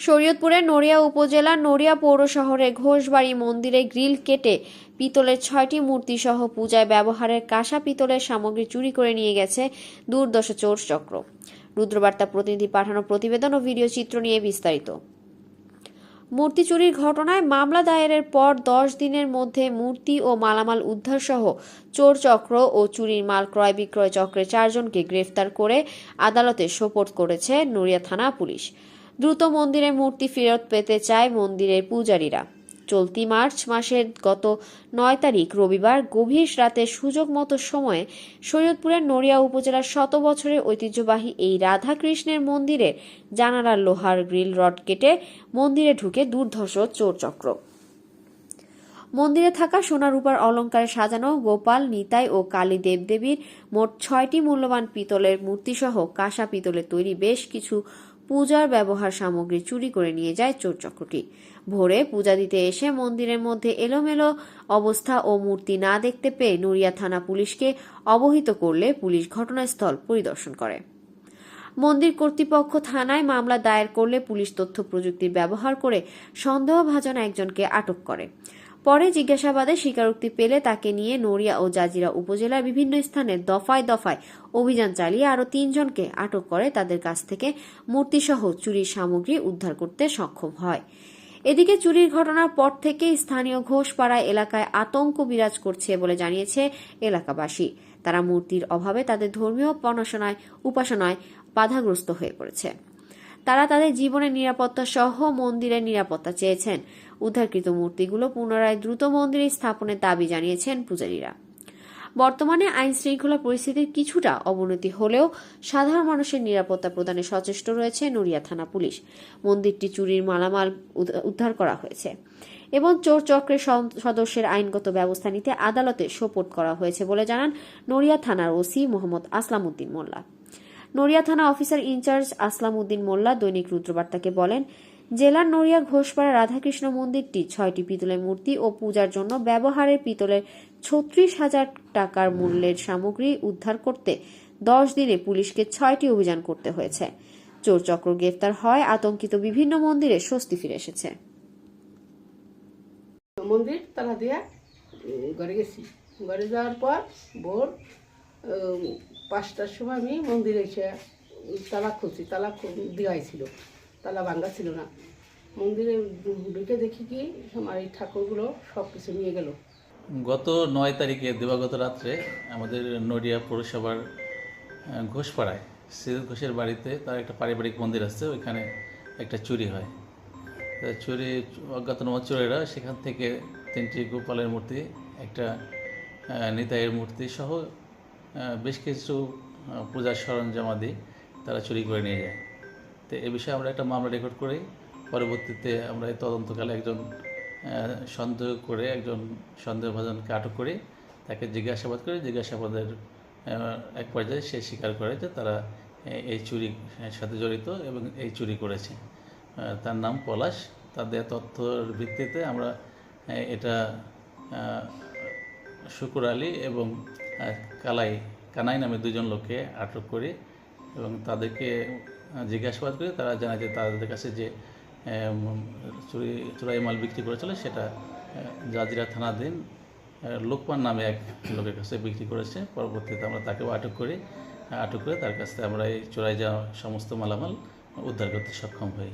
শরীয়তপুরের নড়িয়া উপজেলার নড়িয়া পৌর শহরে ঘোষবাড়ি মন্দিরে গ্রিল কেটে পিতলের ছয়টি মূর্তিসহ পূজায় ব্যবহারের কাঁসা পিতলের সামগ্রী চুরি করে নিয়ে গেছে দুর্দশ চোর চক্র। রুদ্রবার্তা প্রতিনিধি পাঠানো প্রতিবেদন ও ভিডিও চিত্র নিয়ে বিস্তারিত। মূর্তি চুরির ঘটনায় মামলা দায়েরের পর দশ দিনের মধ্যে মূর্তি ও মালামাল উদ্ধার সহ চোর চক্র ও চুরির মাল ক্রয় বিক্রয় চক্রের চারজনকে গ্রেফতার করে আদালতে সোপর্দ করেছে নড়িয়া থানা পুলিশ। দ্রুত মন্দিরের মূর্তি ফেরত পেতে চায় মন্দিরের পূজারীরা। চলতি মার্চ মাসের গত নয় তারিখ রবিবার গভীর রাতে সুযোগ মতো সময়ে শরীয়তপুরের নড়িয়া উপজেলার শত বছরের ঐতিহ্যবাহী এই রাধাকৃষ্ণের মন্দিরের জানালার লোহার গ্রিল, রড কেটে মন্দিরে ঢুকে দুর্ধর্ষ চোর চক্র মন্দিরে থাকা সোনা রূপার অলঙ্কারে সাজানো গোপাল, নিতাই ও কালী দেবদেবীর মোট ছয়টি মূল্যবান পিতলের মূর্তিসহ কাঁসা পিতলে তৈরি বেশ কিছু পূজার ব্যবহার সামগ্রী চুরি করে নিয়ে যায় চোর চক্রটি। ভোরে পূজা দিতে এসে মন্দিরের মধ্যে এলোমেলো অবস্থা ও মূর্তি না দেখতে পেয়ে নুরিয়া থানা পুলিশকে অবহিত করলে পুলিশ ঘটনাস্থল পরিদর্শন করে। মন্দির কর্তৃপক্ষ থানায় মামলা দায়ের করলে পুলিশ তথ্য প্রযুক্তির ব্যবহার করে সন্দেহভাজন একজনকে আটক করে। পরে জিজ্ঞাসাবাদে স্বীকারোক্তি পেলে তাকে নিয়ে নড়িয়া ও জাজিরা উপজেলার বিভিন্ন স্থানে দফায় দফায় অভিযান চালিয়ে আরও তিনজনকে আটক করে তাদের কাছ থেকে মূর্তিসহ চুরির সামগ্রী উদ্ধার করতে সক্ষম হয়। এদিকে চুরির ঘটনার পর থেকে স্থানীয় ঘোষপাড়া এলাকায় আতঙ্ক বিরাজ করছে বলে জানিয়েছে এলাকাবাসী। তারা মূর্তির অভাবে তাদের ধর্মীয় পণাশনায় উপাসনায় বাধাগ্রস্ত হয়ে পড়েছে। তারা তাদের জীবনের নিরাপত্তা সহ মন্দিরের নিরাপত্তা চেয়েছেন। উদ্ধারকৃত মূর্তিগুলো পুনরায় দ্রুত মন্দিরে স্থাপনের দাবি জানিয়েছেন পূজারীরা। বর্তমানে আইন শৃঙ্খলা পরিস্থিতির কিছুটা অবনতি হলেও সাধারণ মানুষের নিরাপত্তা প্রদানে সচেষ্ট রয়েছে নড়িয়া থানা পুলিশ। মন্দিরটি চুরির মালামাল উদ- উদ্ধার করা হয়েছে এবং চোর চক্রের সদস্যের আইনগত ব্যবস্থা নিতে আদালতে সোপোর্ট করা হয়েছে বলে জানান নড়িয়া থানার ওসি মোহাম্মদ আসলাম উদ্দিন মোল্লা। নড়িয়া থানা officer in charge Aslam Uddin Molla দৈনিক রুদ্রবার্তাকে বলেন, জেলার নড়িয়া ঘোষপাড়া রাধাকৃষ্ণ মন্দিরটি ছয়টি পিতলের মূর্তি ও পূজার জন্য ব্যবহারের পিতলের ছত্রিশ হাজার টাকার মূল্যের সামগ্রী উদ্ধার করতে দশ দিনে পুলিশকে ছয়টি অভিযান করতে হয়েছে। চোর চক্র গ্রেফতার হয়, আতঙ্কিত বিভিন্ন মন্দিরে স্বস্তি ফিরে এসেছে। মন্দির তালা দিয়া ঘরে গেছি। ঘরে যাওয়ার পর ভোর পাঁচটার সময় আমি মন্দিরে এসে তালা খুলছি, তালা দেওয়াই ছিল তালা ভাঙ্গা ছিল না। মন্দিরে ঢুকে দেখি কি, আমার এই ঠাকুরগুলো সব কিছু নিয়ে গেল। গত নয় তারিখে, দিবাগত রাত্রে আমাদের নডিয়া পৌরসভার ঘোষপাড়ায় সিরিজ ঘোষের বাড়িতে তার একটা পারিবারিক মন্দির আছে, ওইখানে একটা চুরি হয়। চুরি অজ্ঞাতনামা চোরেরা সেখান থেকে তিনটি গোপালের মূর্তি, একটা নিতাইয়ের মূর্তি সহ বেশ কিছু পূজার সরঞ্জামাদি তারা চুরি করে নিয়ে যায়। তো এ বিষয়ে আমরা একটা মামলা রেকর্ড করি। পরবর্তীতে আমরা এই তদন্তকালে একজন সন্দেহ করে একজন সন্দেহভাজনকে আটক করি। তাকে জিজ্ঞাসাবাদ করে। জিজ্ঞাসাবাদের এক পর্যায়ে সে স্বীকার করে যে তারা এই চুরির সাথে জড়িত এবং এই চুরি করেছে। তার নাম পলাশ। তাদের তথ্যর ভিত্তিতে আমরা এটা শুকুর আলী এবং কালাই, কানাই নামে দুজন লোককে আটক করে এবং তাদেরকে জিজ্ঞাসাবাদ করে তারা জানায় যে তাদের কাছে যে চুরি, চুরাই মাল বিক্রি করেছিল সেটা জাজিরা থানাধীন লোকমান নামে এক লোকের কাছে বিক্রি করেছে। পরবর্তীতে আমরা তাকেও আটক করি। আটক করে তার কাছ থেকে আমরা এই চোরাই যাওয়া সমস্ত মালামাল উদ্ধার করতে সক্ষম হই।